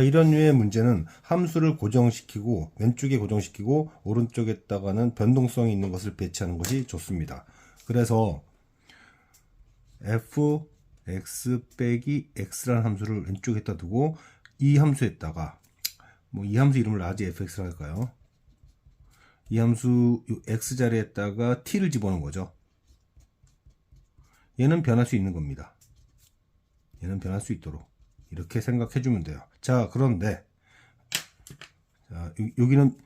이런 류의 문제는 함수를 고정시키고 왼쪽에 고정시키고 오른쪽에다가는 변동성이 있는 것을 배치하는 것이 좋습니다. 그래서 f x 빼기 x라는 함수를 왼쪽에다 두고 이 함수에다가 뭐 이 함수 이름을 라지 fx라 할까요? 이 함수 요 x 자리에다가 t를 집어넣은 거죠. 얘는 변할 수 있는 겁니다. 얘는 변할 수 있도록 이렇게 생각해 주면 돼요. 자, 그런데 자, 요- 여기는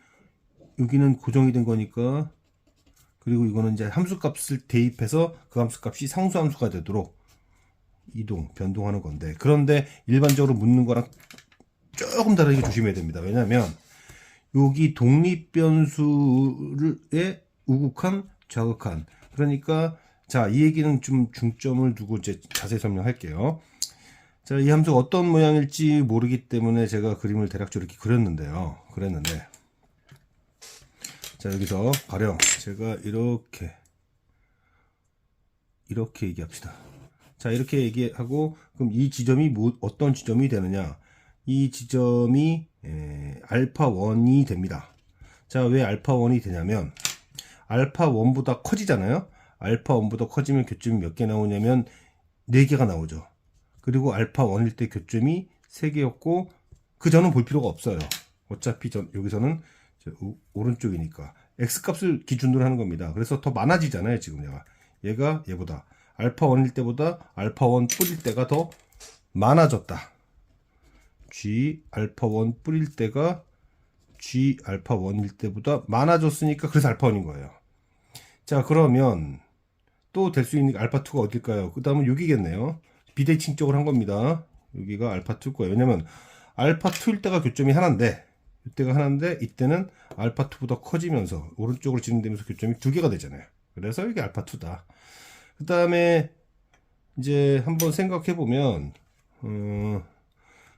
여기는 고정이 된 거니까 그리고 이거는 이제 함수 값을 대입해서 그 함수 값이 상수 함수가 되도록 이동, 변동하는 건데 그런데 일반적으로 묻는 거랑 조금 다르게 조심해야 됩니다. 왜냐하면 여기 독립 변수에 우극한 좌극한 그러니까 자 이 얘기는 좀 중점을 두고 이제 자세히 설명할게요. 자, 이 함수가 어떤 모양일지 모르기 때문에 제가 그림을 대략적으로 이렇게 그렸는데요. 그랬는데 자 여기서 가령 제가 이렇게 이렇게 얘기합시다. 자 이렇게 얘기하고 그럼 이 지점이 뭐, 어떤 지점이 되느냐? 이 지점이 에, 알파 1이 됩니다. 자 왜 알파 1이 되냐면 알파 1보다 커지잖아요. 알파 1보다 커지면 교점이 몇 개 나오냐면 4개가 나오죠. 그리고 알파 1일 때 교점이 3개였고 그 전은 볼 필요가 없어요. 어차피 전 여기서는 오른쪽이니까 x 값을 기준으로 하는 겁니다. 그래서 더 많아지잖아요, 지금 얘가. 얘가 얘보다 알파 1일 때보다 알파 1 뿌릴 때가 더 많아졌다. g 알파 1 뿌릴 때가 g 알파 1일 때보다 많아졌으니까 그래서 알파 1인 거예요. 자, 그러면 또 될 수 있는 게 알파 2가 어딜까요? 그 다음은 여기겠네요. 비대칭적으로 한 겁니다. 여기가 알파 2일 거예요. 왜냐면 알파 2일 때가 교점이 하나인데 이때가 하나인데 이때는 알파 2보다 커지면서 오른쪽으로 진행되면서 교점이 두 개가 되잖아요. 그래서 이게 알파 2다. 그 다음에 이제 한번 생각해 보면 어,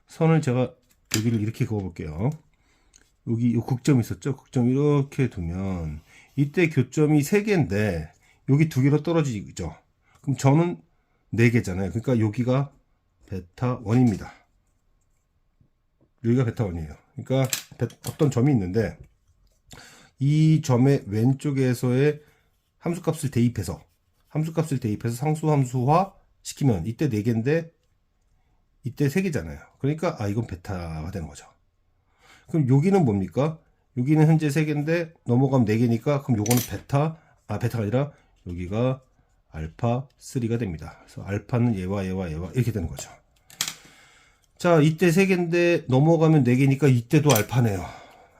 선을 제가 여기를 이렇게 그어 볼게요. 여기 이 극점 있었죠? 극점 이렇게 두면 이때 교점이 세 개인데 여기 두 개로 떨어지죠. 그럼 저는 네 개잖아요. 그러니까 여기가 베타 1입니다. 여기가 베타 1이에요. 그러니까 베- 어떤 점이 있는데 이 점의 왼쪽에서의 함수값을 대입해서 함수값을 대입해서 상수 함수화 시키면 이때 4개인데 이때 3개잖아요. 그러니까 아 이건 베타가 되는 거죠. 그럼 여기는 뭡니까? 여기는 현재 3개인데 넘어가면 4개니까 그럼 요거는 베타 아 베타가 아니라 여기가 알파 3가 됩니다. 그래서 알파는 얘와 얘와 얘와 이렇게 되는 거죠. 자, 이때 3개인데 넘어가면 4개니까 이때도 알파네요.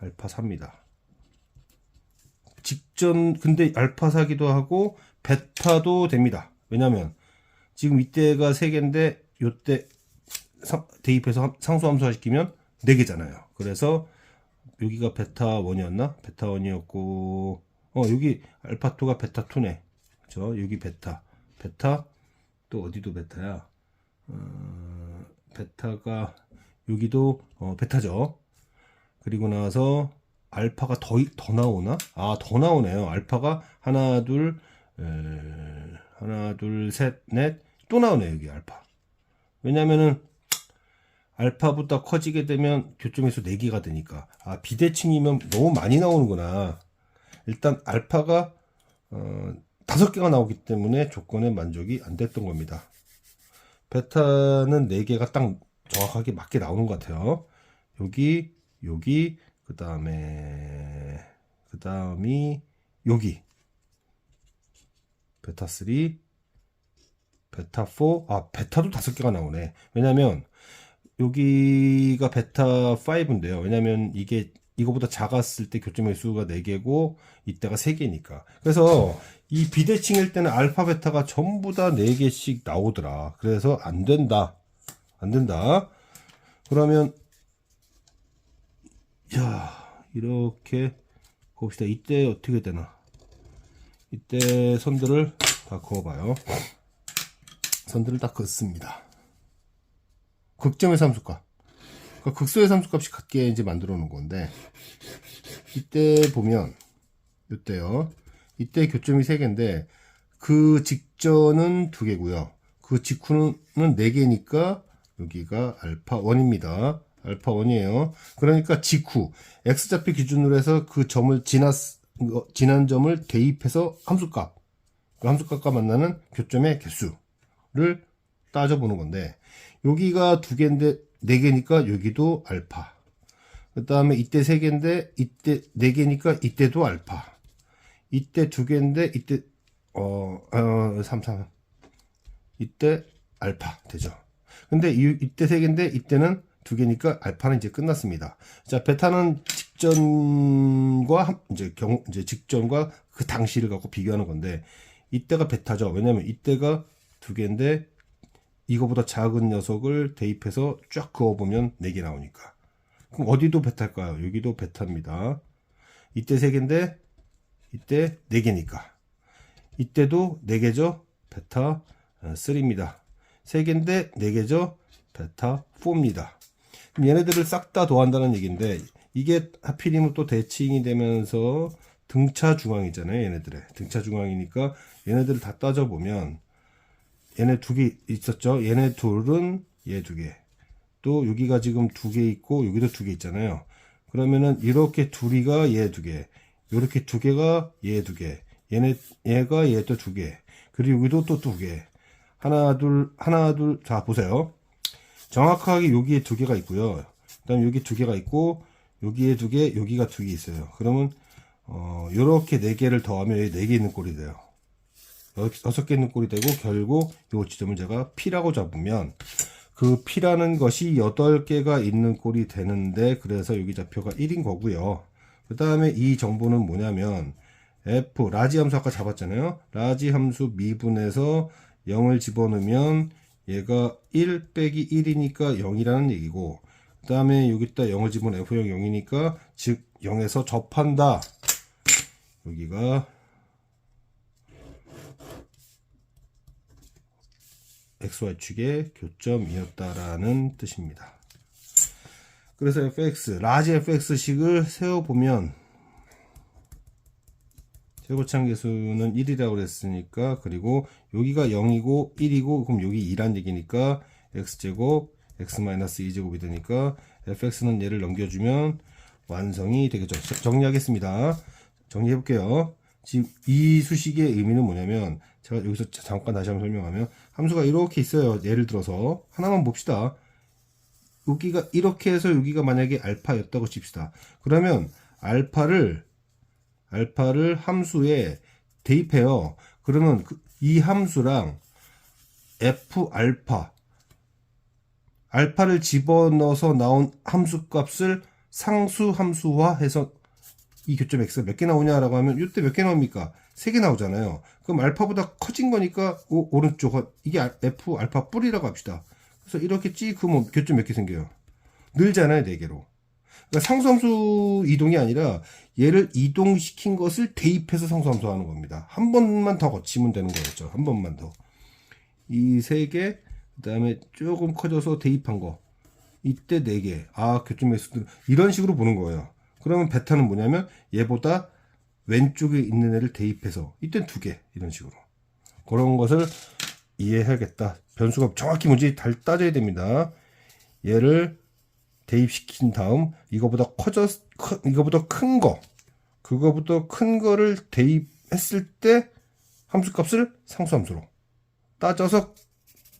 알파 4입니다. 직전 근데 알파 4기도 하고 베타도 됩니다. 왜냐면 지금 이때가 3개인데 요때 상- 대입해서 함- 상수함수화 시키면 4개잖아요. 그래서 여기가 베타 1이었나? 베타 1이었고 어 여기 알파 2가 베타 2네. 그죠? 여기 베타. 베타 또 어디도 베타야? 어, 베타가 여기도 어, 베타죠. 그리고 나서 알파가 더, 더 나오나? 아, 더 나오네요. 알파가 하나, 둘, 에, 하나, 둘, 셋, 넷, 또 나오네요, 여기 알파. 왜냐면은, 알파보다 커지게 되면 교점에서 4개가 되니까. 아, 비대칭이면 너무 많이 나오는구나. 일단, 알파가, 어, 5개가 나오기 때문에 조건에 만족이 안 됐던 겁니다. 베타는 4개가 딱 정확하게 맞게 나오는 것 같아요. 여기, 여기, 그 다음에, 그 다음이, 여기. 베타 3, 베타 4, 아, 베타도 5개가 나오네. 왜냐면, 여기가 베타 5인데요. 왜냐면 이게, 이거보다 작았을 때 교점의 수가 4개고, 이때가 3개니까. 그래서, 이 비대칭일 때는 알파, 베타가 전부 다 4개씩 나오더라. 그래서 안 된다. 안 된다. 그러면, 야, 이렇게 봅시다. 이때 어떻게 되나? 이때 선들을 다 그어봐요. 선들을 다 긋습니다. 극점의 삼수값. 그러니까 극소의 삼수값이 같게 이제 만들어 놓은 건데, 이때 보면, 이때요. 이때 교점이 3개인데, 그 직전은 2개고요. 그 직후는 4개니까, 여기가 알파 1입니다. 알파 1이에요. 그러니까 직후 x좌표 기준으로 해서 그 점을 지났 어, 지난 점을 대입해서 함수값 그 함수값과 만나는 교점의 개수를 따져보는 건데 여기가 두 개인데 네 개니까 여기도 알파. 그 다음에 이때 세 개인데 이때 네 개니까 이때도 알파. 이때 두 개인데 이때 어, 어 3, 3 이때 알파 되죠. 근데 이, 이때 세 개인데 이때는 두 개니까 알파는 이제 끝났습니다. 자, 베타는 직전과 함- 이제 경 이제 직전과 그 당시를 갖고 비교하는 건데 이때가 베타죠. 왜냐면 이때가 두 개인데 이거보다 작은 녀석을 대입해서 쫙 그어보면 네개 나오니까. 그럼 어디도 베타일까요? 여기도 베타입니다. 이때 세 개인데 이때 네 개니까. 이때도 네 개죠. 베타 3입니다. 세 개인데 네 개죠. 베타 4입니다. 그럼 얘네들을 싹 다 더한다는 얘기인데 이게 하필이면 또 대칭이 되면서 등차 중앙이잖아요. 얘네들의 등차 중앙이니까 얘네들을 다 따져보면 얘네 두 개 있었죠. 얘네 둘은 얘 두 개. 또 여기가 지금 두 개 있고 여기도 두 개 있잖아요. 그러면은 이렇게 둘이가 얘 두 개. 이렇게 두 개가 얘 두 개. 얘네 얘가 얘 또 두 개. 그리고 여기도 또 두 개. 하나 둘 하나 둘 자 보세요. 정확하게 여기에 두 개가 있고요. 그다음 여기 두 개가 있고 여기에 두 개, 여기가 두 개 있어요. 그러면 어 요렇게 네 개를 더하면 여기 네 개 있는 꼴이 돼요. 여섯 개 있는 꼴이 되고 결국 요 지점을 제가 P라고 잡으면 그 P라는 것이 여덟 개가 있는 꼴이 되는데 그래서 여기 좌표가 1인 거고요. 그 다음에 이 정보는 뭐냐면 F 라지 함수 아까 잡았잖아요. 라지 함수 미분에서 0을 집어넣으면 얘가 1 빼기 1이니까 0이라는 얘기고 그 다음에 여기다 0을 집어넣으면 F형 0이니까 즉 0에서 접한다. 여기가 XY축의 교점이었다라는 뜻입니다. 그래서 fx, 라지 fx식을 세워보면 최고창 계수는 1이라고 그랬으니까 그리고 여기가 0이고 1이고 그럼 여기 2란 얘기니까 x제곱 x-2제곱이 되니까 fx는 얘를 넘겨주면 완성이 되겠죠. 정리하겠습니다. 정리해 볼게요. 지금 이 수식의 의미는 뭐냐면 제가 여기서 잠깐 다시 한번 설명하면 함수가 이렇게 있어요. 예를 들어서 하나만 봅시다. 여기가 이렇게 해서 여기가 만약에 알파였다고 칩시다. 그러면 알파를 알파를 함수에 대입해요. 그러면 그- 이 함수랑 f 알파 알파를 집어넣어서 나온 함수 값을 상수 함수화해서 이 교점 x가 몇 개 나오냐라고 하면 이때 몇 개 나옵니까? 세 개 나오잖아요. 그럼 알파보다 커진 거니까 오, 오른쪽 이게 알- f 알파 뿔이라고 합시다. 그래서 이렇게 찍으면 교점 몇 개 생겨요? 늘잖아요, 네 개로. 그러니까 상수함수 이동이 아니라 얘를 이동시킨 것을 대입해서 상수함수 하는 겁니다. 한 번만 더 거치면 되는 거였죠. 한 번만 더. 이 세 개, 그 다음에 조금 커져서 대입한 거. 이때 네 개. 아, 교점 매수들. 이런 식으로 보는 거예요. 그러면 베타는 뭐냐면 얘보다 왼쪽에 있는 애를 대입해서 이땐 두 개. 이런 식으로. 그런 것을 이해해야겠다. 변수가 정확히 뭔지 잘 따져야 됩니다. 얘를 대입시킨 다음 이거보다 커졌 크, 이거보다 큰 거, 그거보다 큰 거를 대입했을 때 함수값을 상수함수로 따져서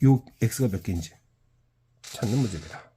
요 x가 몇 개인지 찾는 문제입니다.